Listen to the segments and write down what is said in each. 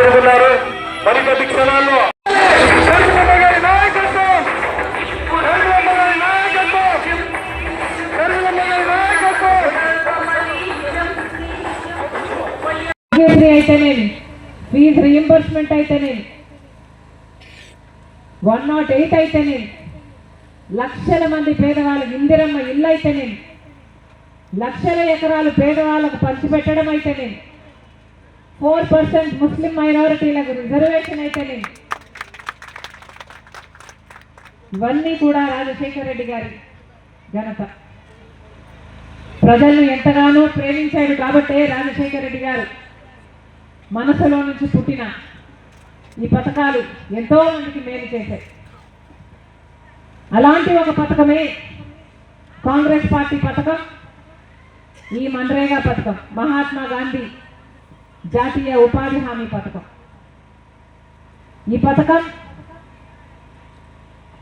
చేరుకున్నారు మరికొద్ది క్షణాల్లో. అయితేనేమి ఫీజు రియంబర్స్మెంట్ అయితేనేమి వన్ నాట్ ఎయిట్ అయితేనేమి లక్షల మంది పేదవాళ్ళకి ఇందిరమ్మ ఇల్లు అయితేనేమి లక్షల ఎకరాలు పేదవాళ్ళకు పంచిపెట్టడం అయితేనేమి ఫోర్ పర్సెంట్ ముస్లిం మైనారిటీలకు రిజర్వేషన్ అయితేనేమి ఇవన్నీ కూడా రాజశేఖర రెడ్డి గారి ఘనత. ప్రజలను ఎంతగానో ప్రేమించాడు కాబట్టే రాజశేఖర రెడ్డి గారు మనసులో నుంచి పుట్టిన ఈ పథకాలు ఎంతో మందికి మేలు చేశాయి. అలాంటి ఒక పథకమే కాంగ్రెస్ పార్టీ పథకం ఈ మన్రేగా పథకం మహాత్మా గాంధీ జాతీయ ఉపాధి హామీ పథకం. ఈ పథకం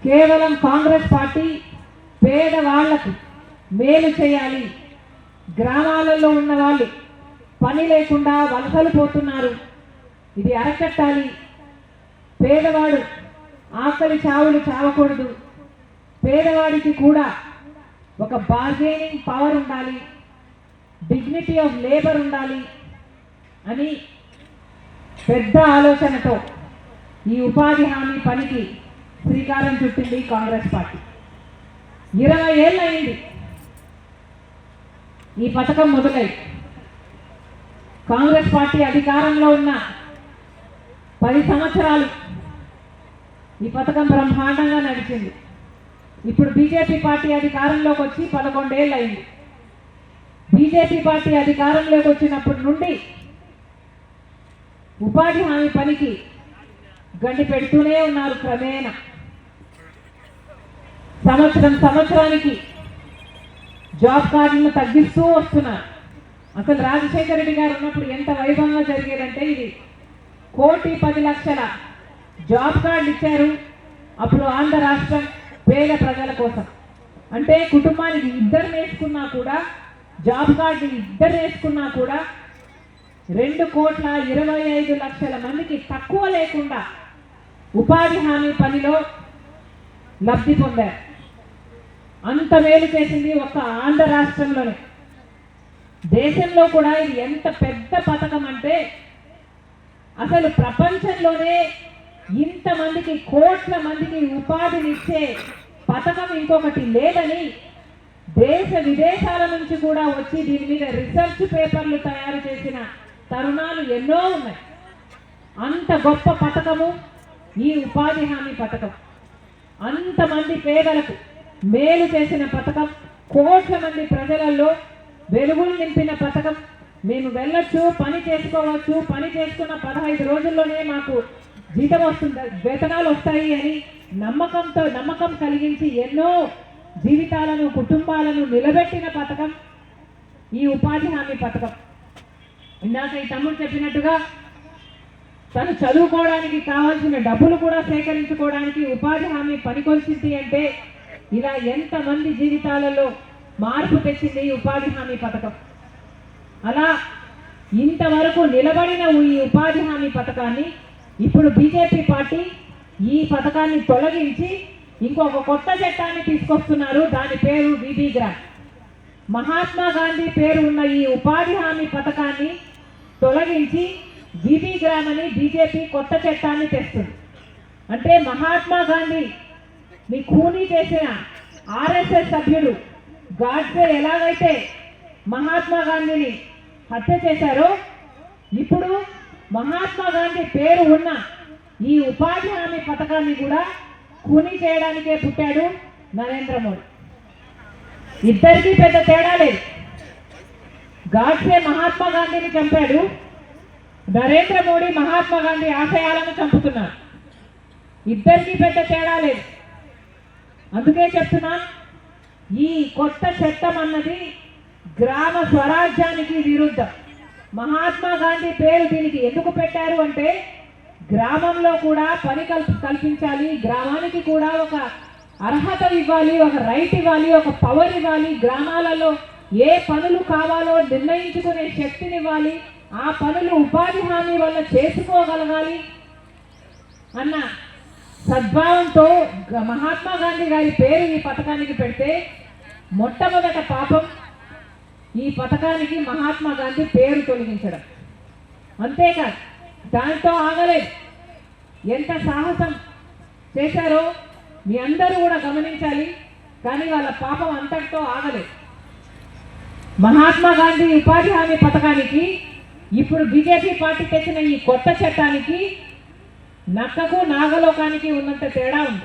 కేవలం కాంగ్రెస్ పార్టీ పేదవాళ్ళకు మేలు చేయాలి. గ్రామాలలో ఉన్న వాళ్ళు పని లేకుండా వలసలు పోతున్నారు. ఇది అరకట్టాలి. పేదవాడు ఆకలి చావులు చావకూడదు. పేదవాడికి కూడా ఒక బార్గెనింగ్ పవర్ ఉండాలి. డిగ్నిటీ ఆఫ్ లేబర్ ఉండాలి. అని పెద్ద ఆలోచనతో ఈ ఉపాధి హామీ పనికి శ్రీకారం చుట్టింది కాంగ్రెస్ పార్టీ. ఇరవై ఏళ్ళు అయింది ఈ పథకం మొదలై కాంగ్రెస్ పార్టీ అధికారంలో ఉన్న పది సంవత్సరాలు ఈ పథకం బ్రహ్మాండంగా నడిచింది. ఇప్పుడు బీజేపీ పార్టీ అధికారంలోకి వచ్చి పదకొండేళ్ళు అయింది బీజేపీ పార్టీ అధికారంలోకి వచ్చినప్పటి నుండి ఉపాధి హామీ పనికి గండి పెడుతూనే ఉన్నారు క్రమేణా. సంవత్సరం సంవత్సరానికి జాబ్ కార్డులను తగ్గిస్తూ వస్తున్నారు. అసలు రాజశేఖర రెడ్డి గారు ఉన్నప్పుడు ఎంత వైభవంగా జరిగేదంటే ఇది కోటి పది లక్షల జాబ్ కార్డులు ఇచ్చారు. అప్పుడు ఆంధ్ర రాష్ట్రం పేద ప్రజల కోసం. అంటే కుటుంబానికి ఇద్దరు వేసుకున్నా కూడా జాబ్ కార్డు ఇద్దరు వేసుకున్నా కూడా రెండు కోట్ల ఇరవై ఐదు లక్షల మందికి తక్కువ లేకుండా ఉపాధి హామీ పనిలో లబ్ధి పొందారు. అంత మేలు చేసింది ఒక ఆంధ్ర రాష్ట్రంలోనే. దేశంలో కూడా ఇది ఎంత పెద్ద పథకం అంటే అసలు ప్రపంచంలోనే ఇంతమందికి కోట్ల మందికి ఉపాధినిచ్చే పథకం ఇంకొకటి లేదని దేశ విదేశాల నుంచి కూడా వచ్చి దీని మీద రీసెర్చ్ పేపర్లు తయారు చేసిన తరుణాలు ఎన్నో ఉన్నాయి. అంత గొప్ప పథకము ఈ ఉపాధి హామీ పథకం. అంతమంది పేదలకు మేలు చేసిన పథకం కోట్ల మంది ప్రజలలో వెలుగులు నింపిన పథకం. మేము వెళ్ళొచ్చు పని చేసుకోవచ్చు పని చేసుకున్న పదహైదు రోజుల్లోనే మాకు జీతం వస్తుంది వేతనాలు వస్తాయి అని నమ్మకంతో నమ్మకం కలిగించి ఎన్నో జీవితాలను కుటుంబాలను నిలబెట్టిన పథకం ఈ ఉపాధి హామీ పథకం. ఇందాక ఈ తమ్ముడు చెప్పినట్టుగా తను చదువుకోవడానికి కావాల్సిన డబ్బులు కూడా సేకరించుకోవడానికి ఉపాధి హామీ పనికొచ్చింది అంటే ఇలా ఎంతమంది జీవితాలలో మార్పు తెచ్చింది ఈ ఉపాధి హామీ పథకం? అలా ఇంతవరకు నిలబడిన ఈ ఉపాధి హామీ పథకాన్ని ఇప్పుడు బీజేపీ పార్టీ ఈ పథకాన్ని తొలగించి ఇంకొక కొత్త చట్టాన్ని తీసుకొస్తున్నారు. దాని పేరు విబి గ్రామ్. మహాత్మా గాంధీ పేరు ఉన్న ఈ ఉపాధి హామీ పథకాన్ని తొలగించి జీబీ గ్రామ్ అని బీజేపీ కొత్త చట్టాన్ని తెస్తుంది. అంటే మహాత్మా గాంధీ మీ ఖూనీ చేసిన ఆర్ఎస్ఎస్ సభ్యుడు గాడ్సే ఎలాగైతే మహాత్మా గాంధీని హత్య చేశారో ఇప్పుడు మహాత్మా గాంధీ పేరు ఉన్న ఈ ఉపాధి హామీ పథకాన్ని కూడా ఖూనీ చేయడానికే పుట్టాడు నరేంద్ర మోడీ. ఇద్దరికీ పెద్ద తేడా లేదు. గాడ్సే మహాత్మా గాంధీని చంపాడు. నరేంద్ర మోడీ మహాత్మా గాంధీ ఆశయాలను చంపుతున్నారు. ఇద్దరికీ పెద్ద తేడా లేదు. అందుకే చెప్తున్నా ఈ కొత్త చట్టం అన్నది గ్రామ స్వరాజ్యానికి విరుద్ధం. మహాత్మా గాంధీ పేరు దీనికి ఎందుకు పెట్టారు అంటే గ్రామంలో కూడా పని కల్ప కల్పించాలి గ్రామానికి కూడా ఒక అర్హత ఇవ్వాలి ఒక రైట్ ఇవ్వాలి ఒక పవర్ ఇవ్వాలి గ్రామాలలో ఏ పనులు కావాలో నిర్ణయించుకునే శక్తినివ్వాలి ఆ పనులు ఉపాధి హామీ వల్ల చేసుకోగలగాలి అన్న సద్భావంతో మహాత్మా గాంధీ గారి పేరు ఈ పథకానికి పెడితే మొట్టమొదట పాపం ఈ పథకానికి మహాత్మా గాంధీ పేరు తొలగించడం. అంతేకాదు దాంతో ఆగలేదు. ఎంత సాహసం చేశారో మీ అందరూ కూడా గమనించాలి కానీ వాళ్ళ పాపం అంతటితో ఆగలేదు. మహాత్మా గాంధీ ఉపాధి హామీ పథకానికి ఇప్పుడు బీజేపీ పార్టీ తెచ్చిన ఈ కొత్త చట్టానికి నక్కకు నాగలోకానికి ఉన్నంత తేడా ఉంది.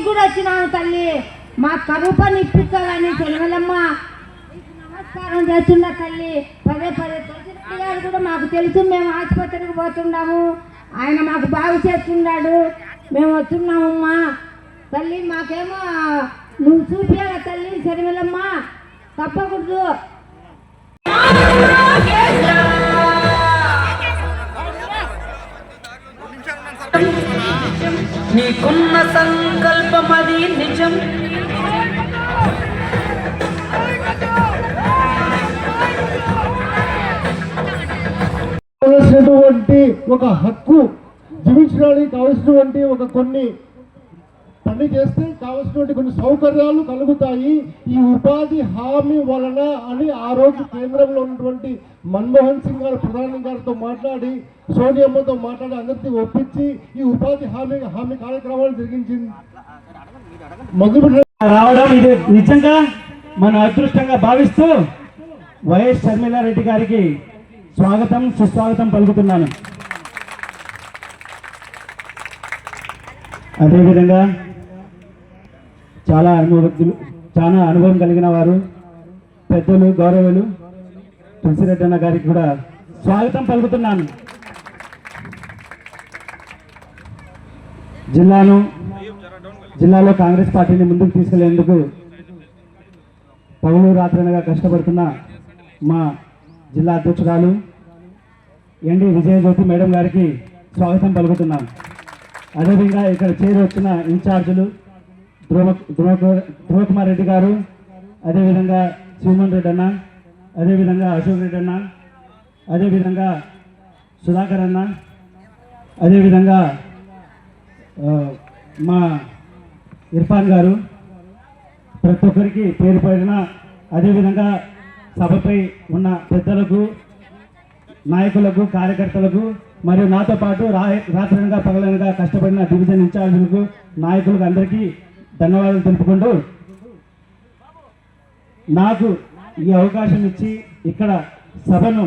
నీకు కూడా వచ్చినాము తల్లి మా కరువు పని ఇప్పించాలని నమస్కారం చేస్తున్నా తల్లి. పదే పదే ప్రెసిడెంట్ గారు కూడా మాకు తెలుసు మేము ఆసుపత్రికి పోతున్నాము. ఆయన మాకు బాగు చేస్తున్నాడు. మేము వస్తున్నామమ్మా. తల్లి మాకేమో నువ్వు చూపించాల తల్లి శర్మిలమ్మ. తప్పకూడదు. నీకున్న సంకల్పమది నిజం. కావలసినటువంటి ఒక హక్కు జీవించడానికి కావలసినటువంటి ఒక కొన్ని పని చేస్తే కావలసినటువంటి కొన్ని సౌకర్యాలు కలుగుతాయి. ఈ ఉపాధి హామీ వలన అని ఆ రోజు కేంద్రంలో ఉన్నటువంటి మన్మోహన్ సింగ్ గారు ప్రధాని గారితో మాట్లాడి సోనియమ్మతో మాట్లాడి అందరికీ ఒప్పించి ఈ ఉపాధి హామీ హామీ కార్యక్రమాలు జరిగించింది. మొదలు రావడం ఇది నిజంగా మన అదృష్టంగా భావిస్తూ వైఎస్ షర్మిలారెడ్డి గారికి స్వాగతం సుస్వాగతం పలుకుతున్నాను. అదేవిధంగా చాలా అనుభవజ్ఞులు చాలా అనుభవం కలిగిన వారు పెద్దలు గౌరవులు. తులసిరెడ్డి అన్న గారికి కూడా స్వాగతం పలుకుతున్నాను. జిల్లాను జిల్లాలో కాంగ్రెస్ పార్టీని ముందుకు తీసుకెళ్ళేందుకు పగలు రాత్రనగా కష్టపడుతున్న మా జిల్లా అధ్యక్షురాలు ఎండి విజయజ్యోతి మేడం గారికి స్వాగతం పలుకుతున్నాను. అదేవిధంగా ఇక్కడ చేరి వచ్చిన ఇన్ఛార్జీలు ధ్రువ ధ్రువ ధ్రువకుమార్ రెడ్డి గారు అదేవిధంగా శివమోహన్ రెడ్డి అన్న అదేవిధంగా అశోక్ రెడ్డి అన్న అదేవిధంగా సుధాకర్ అన్న అదేవిధంగా మా ఇర్ఫాన్ గారు ప్రతి ఒక్కరికి పేరు పడిన అదేవిధంగా సభపై ఉన్న పెద్దలకు నాయకులకు కార్యకర్తలకు మరియు నాతో పాటు రా రాత్రనగా పగలనగా కష్టపడిన డివిజన్ ఇన్ఛార్జీలకు నాయకులకు అందరికీ ధన్యవాదాలు తెలుపుకుంటూ నాకు ఈ అవకాశం ఇచ్చి ఇక్కడ సభను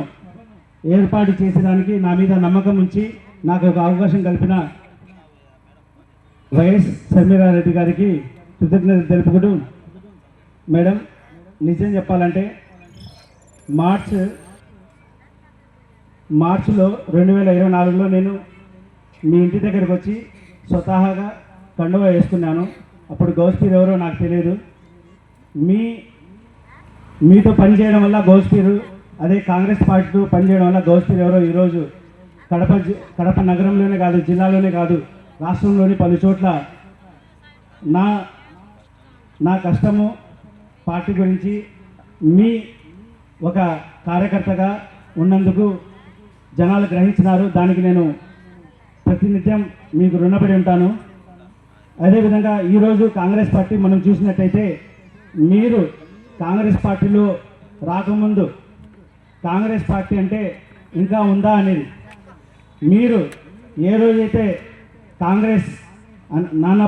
ఏర్పాటు చేసేదానికి నా మీద నమ్మకం ఉంచి నాకు ఒక అవకాశం కల్పిన వైఎస్ శర్మిలారెడ్డి గారికి కృతజ్ఞతలు తెలుపుకుంటూ మేడం నిజం చెప్పాలంటే మార్చ్ మార్చిలో రెండు వేల ఇరవై నాలుగులో నేను మీ ఇంటి దగ్గరికి వచ్చి స్వతహాగా కండువా వేసుకున్నాను. అప్పుడు గౌస్పీర్ ఎవరో నాకు తెలియదు. మీ మీతో పనిచేయడం వల్ల గౌస్పీరు అదే కాంగ్రెస్ పార్టీతో పనిచేయడం వల్ల గౌస్పీర్ ఎవరో ఈరోజు కడప జి- కడప నగరంలోనే కాదు జిల్లాలోనే కాదు రాష్ట్రంలోని పలు చోట్ల నా నా కష్టము పార్టీ గురించి మీ ఒక కార్యకర్తగా ఉన్నందుకు జనాలు గ్రహించినారు. దానికి నేను ప్రతినిత్యం మీకు రుణపడి ఉంటాను. అదేవిధంగా ఈరోజు కాంగ్రెస్ పార్టీ మనం చూసినట్టయితే మీరు కాంగ్రెస్ పార్టీలో రాకముందు కాంగ్రెస్ పార్టీ అంటే ఇంకా ఉందా అనేది మీరు ఏ రోజైతే కాంగ్రెస్ అన్- నాన్న